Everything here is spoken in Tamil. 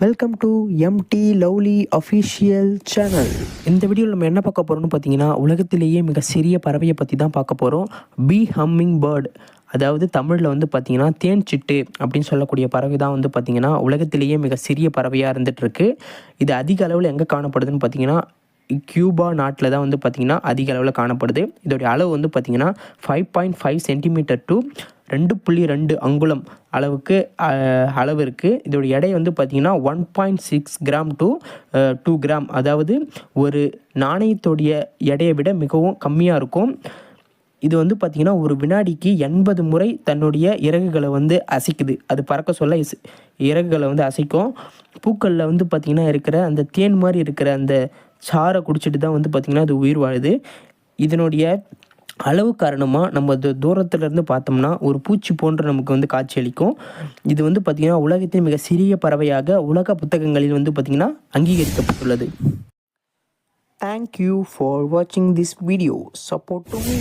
Welcome to MT lovely official channel இந்த வீடியோவில் நம்ம என்ன பார்க்க போகிறோம்னு பார்த்தீங்கன்னா உலகத்திலேயே மிக சிறிய பறவையை பற்றி தான் பார்க்க போகிறோம் பி ஹம்மிங் பேர்டு அதாவது தமிழில் வந்து பார்த்திங்கன்னா தேன் சிட்டு அப்படின்னு சொல்லக்கூடிய பறவை தான் வந்து பார்த்திங்கன்னா உலகத்திலேயே மிக சிறிய பறவையாக இருந்துகிட்ருக்கு இது அதிக அளவில் எங்கே காணப்படுதுன்னு பார்த்தீங்கன்னா கியூபா நாட்டில் தான் வந்து பார்த்திங்கன்னா அதிக அளவில் காணப்படுது. இதோடைய அளவு வந்து பார்த்திங்கன்னா five point five centimetre to ரெண்டு புள்ளி ரெண்டு அங்குலம் அளவுக்கு அளவு இருக்குது இதோட எடை வந்து பார்த்திங்கன்னா one point six gram to two gram. அதாவது ஒரு நாணயத்தோடைய எடையை விட மிகவும் கம்மியாக இருக்கும். இது வந்து பார்த்திங்கன்னா ஒரு வினாடிக்கு எண்பது முறை தன்னுடைய இறகுகளை வந்து அசைக்குது. அது பறக்க சொல்ல இஸ் இறகுகளை வந்து அசைக்கும். பூக்களில் வந்து பார்த்திங்கன்னா இருக்கிற அந்த தேன் மாதிரி இருக்கிற அந்த சாறை குடிச்சிட்டு தான் வந்து பார்த்திங்கன்னா அது உயிர் வாழுது. இதனுடைய அளவு காரணமாக நம்ம அது இருந்து பார்த்தோம்னா ஒரு பூச்சி போன்று நமக்கு வந்து காட்சியளிக்கும். இது வந்து பார்த்திங்கன்னா உலகத்தின் மிக சிறிய பறவையாக உலக புத்தகங்களில் வந்து பார்த்திங்கன்னா அங்கீகரிக்கப்பட்டுள்ளது. தேங்க்யூ ஃபார் வாட்சிங் this video support to me